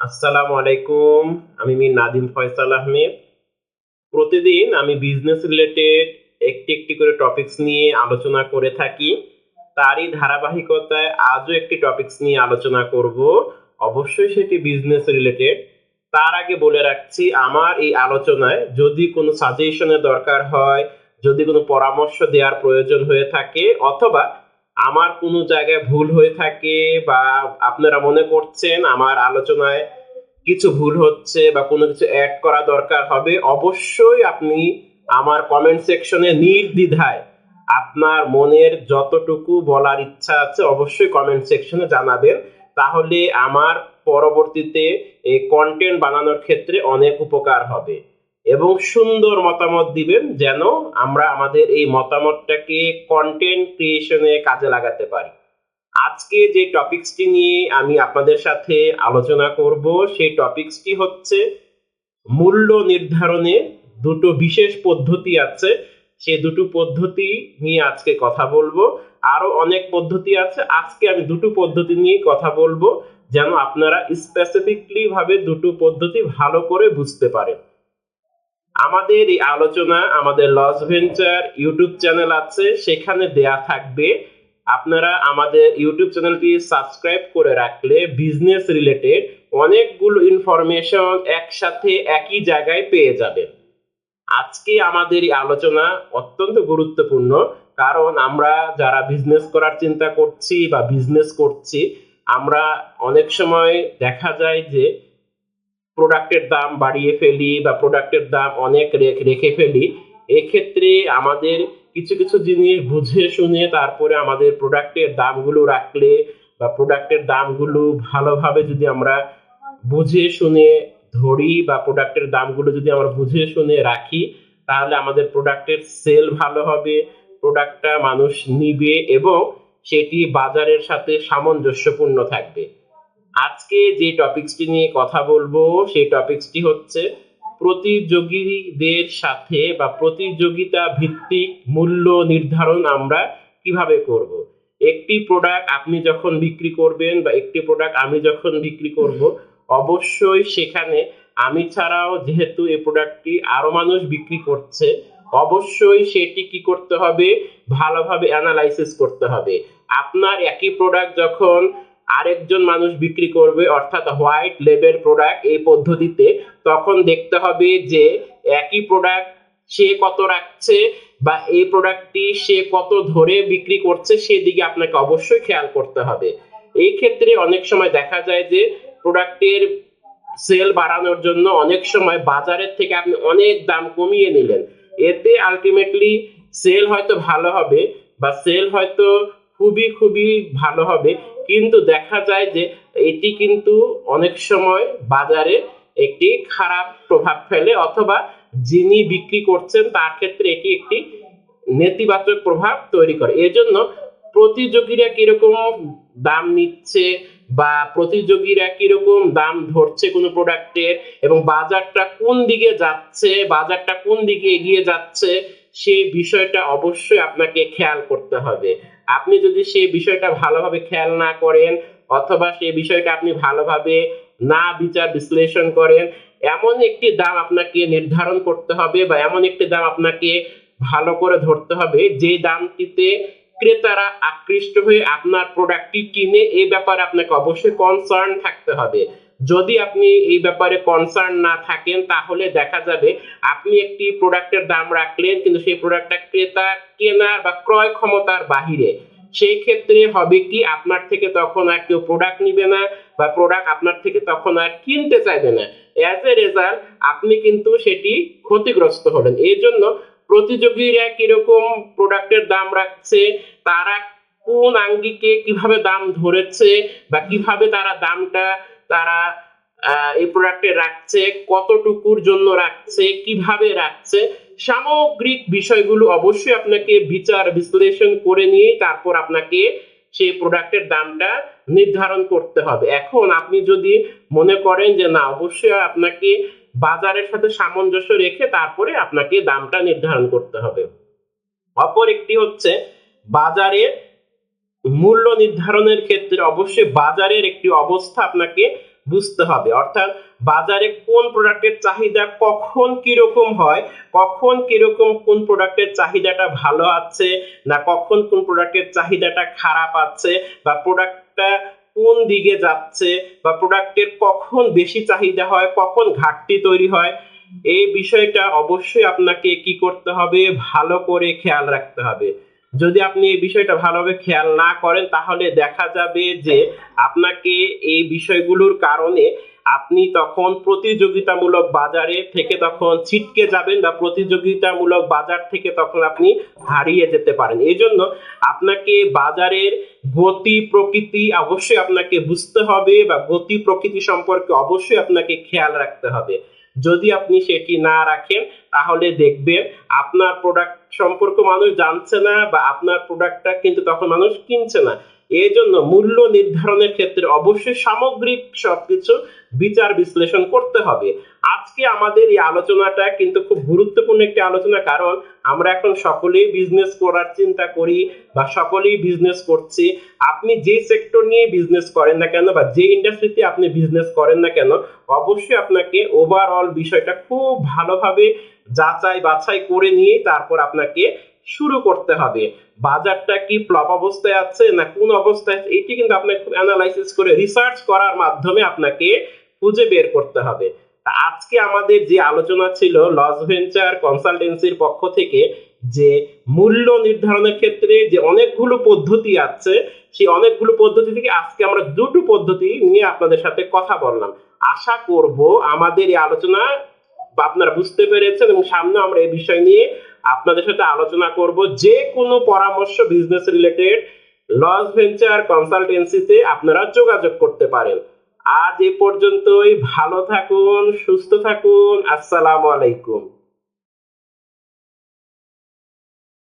আসসালামু আলাইকুম, আমি মির নাদিম ফয়সাল আহমেদ। প্রতিদিন আমি বিজনেস রিলেটেড একটি একটি করে টপিকস নিয়ে আলোচনা করে থাকি। তারই ধারাবাহিকতায় আজও একটি টপিকস নিয়ে আলোচনা করব। অবশ্যই সেটি বিজনেস রিলেটেড তার আগে বলে রাখছি, আমার এই আলোচনায় যদি কোনো সাজেশনের দরকার হয়, যদি কোনো পরামর্শ দেওয়ার প্রয়োজন হয়ে থাকে, অথবা আমার কোনো জায়গায় ভুল হয়ে থাকে বা আপনারা মনে করছেন আমার আলোচনায় কিছু ভুল হচ্ছে বা কোনো কিছু অ্যাড করা দরকার হবে, অবশ্যই আপনি আমার কমেন্ট সেকশনে নির্দ্বিধায় আপনার মনের যতটুকু বলার ইচ্ছা আছে অবশ্যই কমেন্ট সেকশনে জানাবেন। তাহলে আমার পরবর্তীতে এই কন্টেন্ট বানানোর ক্ষেত্রে অনেক উপকার হবে। এবং সুন্দর মতামত দিবেন যেন আমরা আমাদের এই মতামতটাকে কন্টেন্ট ক্রিয়েশনে কাজে লাগাতে পারি। আজকে যে টপিকসটি নিয়ে আমি আপনাদের সাথে আলোচনা করব, সেই টপিকসটি হচ্ছে মূল্য নির্ধারণে দুটো বিশেষ পদ্ধতি আছে। সেই দুটো পদ্ধতি নিয়ে আজকে কথা বলব। আরও অনেক পদ্ধতি আছে। আজকে আমি দুটো পদ্ধতি নিয়ে কথা বলব, যেন আপনারা স্পেসিফিকলি ভাবে দুটো পদ্ধতি ভালো করে বুঝতে পারেন। আমাদের এই আলোচনা, আমাদের লস ভেঞ্চার ইউটিউব চ্যানেল আছে, সেখানে দেয়া থাকবে। আপনারা আমাদের ইউটিউব চ্যানেলটি সাবস্ক্রাইব করে রাখলে বিজনেস রিলেটেড অনেকগুলো ইনফরমেশন একসাথে একই জায়গায় পেয়ে যাবেন। আজকে আমাদের এই আলোচনা অত্যন্ত গুরুত্বপূর্ণ, কারণ আমরা যারা বিজনেস করার চিন্তা করছি বা বিজনেস করছি, আমরা অনেক সময় দেখা যায় যে প্রোডাক্টের দাম বাড়িয়ে ফেলি বা প্রোডাক্টের দাম অনেক রেখ- ফেলি, এক্ষেত্রে আমাদের কিছু কিছু জিনিস বুঝে শুনে তারপরে আমাদের প্রোডাক্টের দামগুলো রাখলে বা প্রোডাক্টের দামগুলো ভালোভাবে যদি আমরা বুঝে শুনে ধরি বা প্রোডাক্টের দামগুলো যদি আমরা বুঝে শুনে রাখি, তাহলে আমাদের প্রোডাক্টের সেল ভালো হবে প্রোডাক্টটা মানুষ নিবে এবং সেটি বাজারের সাথে সামঞ্জস্যপূর্ণ থাকবে। আজকে যে টপিকসটি নিয়ে কথা বলব, সেই টপিকসটি হচ্ছে প্রতিযোগীদের সাথে বা প্রতিযোগিতা ভিত্তিক মূল্য নির্ধারণ আমরা কীভাবে করব। একটি প্রোডাক্ট আপনি যখন বিক্রি করবেন বা একটি প্রোডাক্ট আমি যখন বিক্রি করব, অবশ্যই সেখানে আমি ছাড়াও যেহেতু এই প্রোডাক্টটি আরও মানুষ বিক্রি করছে, অবশ্যই সেটি কি করতে হবে? ভালোভাবে অ্যানালাইসিস করতে হবে। আপনার একই প্রোডাক্ট যখন আরেকজন মানুষ বিক্রি করবে, অর্থাৎ হোয়াইট লেবেল প্রোডাক্ট এই পদ্ধতিতে, তখন দেখতে হবে যে একই প্রোডাক্ট সে কত রাখছে বা এই প্রোডাক্টটি সে কত ধরে বিক্রি করছে, সেদিকে আপনাকে অবশ্যই খেয়াল করতে হবে। এই ক্ষেত্রে অনেক সময় দেখা যায় যে প্রোডাক্টের সেল বাড়ানোর জন্য অনেক সময় বাজারের থেকে আপনি অনেক দাম কমিয়ে নিলেন। এতে আলটিমেটলি সেল হয়তো ভালো হবে বা সেল হয়তো খুবই খুবই ভালো হবে। কিন্তু দেখা যায় যে এটি কিন্তু অনেক সময় বাজারে একটি খারাপ প্রভাব ফেলে অথবা যিনি বিক্রি করছেন তার ক্ষেত্রে এটি একটি নেতিবাচক প্রভাব তৈরি করে। এজন্য প্রতিযোগীরা কীরকম দাম নিচ্ছে বা প্রতিযোগীরা কীরকম দাম ধরছে কোনো প্রোডাক্টের এবং বাজারটা কোন দিকে যাচ্ছে, বাজারটা কোন দিকে এগিয়ে যাচ্ছে সেই বিষয়টা অবশ্যই আপনাকে খেয়াল করতে হবে। আপনি যদি সেই বিষয়টা ভালোভাবে খেয়াল না করেন অথবা সেই বিষয়টা আপনি ভালোভাবে না বিচার বিশ্লেষণ করেন, এমন একটি দাম আপনাকে নির্ধারণ করতে হবে বা এমন একটি দাম আপনাকে ভালো করে ধরতে হবে যে দামটিতে ক্রেতারা আকৃষ্ট হয়ে আপনার প্রোডাক্টটি কিনে এ ব্যাপারে আপনাকে অবশ্যই কনসার্ন থাকতে হবে। যদি আপনি এই ব্যাপারে কনসার্ন না থাকেন, তাহলে দেখা যাবে আপনি একটি প্রোডাক্টের দাম রাখলেন, কিন্তু সেই প্রোডাক্টটা ক্রেতা কেনার বা ক্রয় ক্ষমতার বাহিরে। সেই ক্ষেত্রে হবে কি, আপনার থেকে তখন আর কেউ প্রোডাক্ট নিবে না বা প্রোডাক্ট আপনার থেকে তখন আর কিনতে চাইবে না। অ্যাজ এ রেজাল্ট আপনি কিন্তু সেটি ক্ষতিগ্রস্ত হলেন। এই জন্য প্রতিযোগীরা কীরকম প্রোডাক্টের দাম রাখছে, তারা কোন আঙ্গিকে কীভাবে দাম ধরেছে বা কীভাবে তারা দামটা তারা এই প্রোডাক্টে রাখছে, কতটুকুর জন্য রাখছে, কীভাবে রাখছে, সামগ্রিক বিষয়গুলো অবশ্যই আপনাকে বিচার, বিশ্লেষণ করে নিয়ে তারপর আপনাকে সেই প্রোডাক্টের দামটা নির্ধারণ করতে হবে। এখন আপনি যদি মনে করেন যে না, অবশ্যই আপনাকে বাজারের সাথে সামঞ্জস্য রেখে তারপরে আপনাকে দামটা নির্ধারণ করতে হবে। অপর একটি হচ্ছে বাজারে মূল্য নির্ধারণের ক্ষেত্রে অবশ্যই বাজারের একটি অবস্থা আপনাকে বুঝতে হবে। অর্থাৎ বাজারে কোন প্রোডাক্টের চাহিদা কখন কীরকম হয়, কখন কীরকম কোন প্রোডাক্টের চাহিদাটা ভালো আছে, না কখন কোন প্রোডাক্টের চাহিদাটা খারাপ আছে, বা প্রোডাক্টটা কোন দিকে যাচ্ছে, বা প্রোডাক্টের কখন বেশি চাহিদা হয়, কখন ঘাটতি তৈরি হয়, এই বিষয়টা অবশ্যই আপনাকে কি করতে হবে, ভালো করে খেয়াল রাখতে হবে। যদি আপনি এই বিষয়টা ভালোভাবে খেয়াল না করেন, তাহলে দেখা যাবে যে আপনাকে এই বিষয়গুলোর কারণে আপনি তখন প্রতিযোগিতামূলক বাজারে থেকে তখন ছিটকে যাবেন বা প্রতিযোগিতামূলক বাজার থেকে তখন আপনি হারিয়ে যেতে পারেন। এই জন্য আপনাকে বাজারের গতি প্রকৃতি অবশ্যই আপনাকে বুঝতে হবে বা গতি প্রকৃতি সম্পর্কে অবশ্যই আপনাকে খেয়াল রাখতে হবে। যদি আপনি সেটি না রাখেন তাহলে দেখবেন আপনার প্রোডাক্ট সম্পর্কে মানুষ জানছে না বা আপনার প্রোডাক্টটা কিন্তু তখন মানুষ কিনছে না। এই জন্য মূল্য নির্ধারণের ক্ষেত্রে অবশ্যই সামগ্রিক সবকিছু বিচার বিশ্লেষণ করতে হবে। আজকে আমাদের এই আলোচনাটা কিন্তু খুব গুরুত্বপূর্ণ একটি আলোচনা, কারণ আমরা এখন সকলেই বিজনেস করার চিন্তা করি বা সকলেই বিজনেস করছি। আপনি যে সেক্টর নিয়ে বিজনেস করেন না কেন বা যে ইন্ডাস্ট্রিতে আপনি বিজনেস করেন না কেন, অবশ্যই আপনাকে ওভারঅল বিষয়টা খুব ভালোভাবে যাচাই বাছাই করে নিয়ে তারপর আপনাকে শুরু করতে হবে। বাজারটা কি ফ্লপ অবস্থায় আছে না কোন অবস্থায় এটি কিন্তু আপনাকে খুব অ্যানালাইসিস করে রিসার্চ করার মাধ্যমে আপনাকে খুঁজে বের করতে হবে। আজকে আমাদের যে আলোচনা ছিল লস ভেঞ্চার কনসালটেন্সির পক্ষ থেকে যে মূল্য নির্ধারণের ক্ষেত্রে যে অনেকগুলো পদ্ধতি আছে, সেই অনেকগুলো পদ্ধতি থেকে আজকে আমরা দুটো পদ্ধতি নিয়ে আপনাদের সাথে কথা বললাম। আশা করব আমাদের এই আলোচনা বা আপনারা বুঝতে পেরেছেন এবং সামনে আমরা এই বিষয় নিয়ে আপনাদের সাথে আলোচনা করব যে কোনো পরামর্শ বিজনেস রিলেটেড লস ভেঞ্চার কনসালটেন্সিতে আপনারা যোগাযোগ করতে পারেন। আজ এ পর্যন্তই, ভালো থাকুন, সুস্থ থাকুন, আসসালামু আলাইকুম।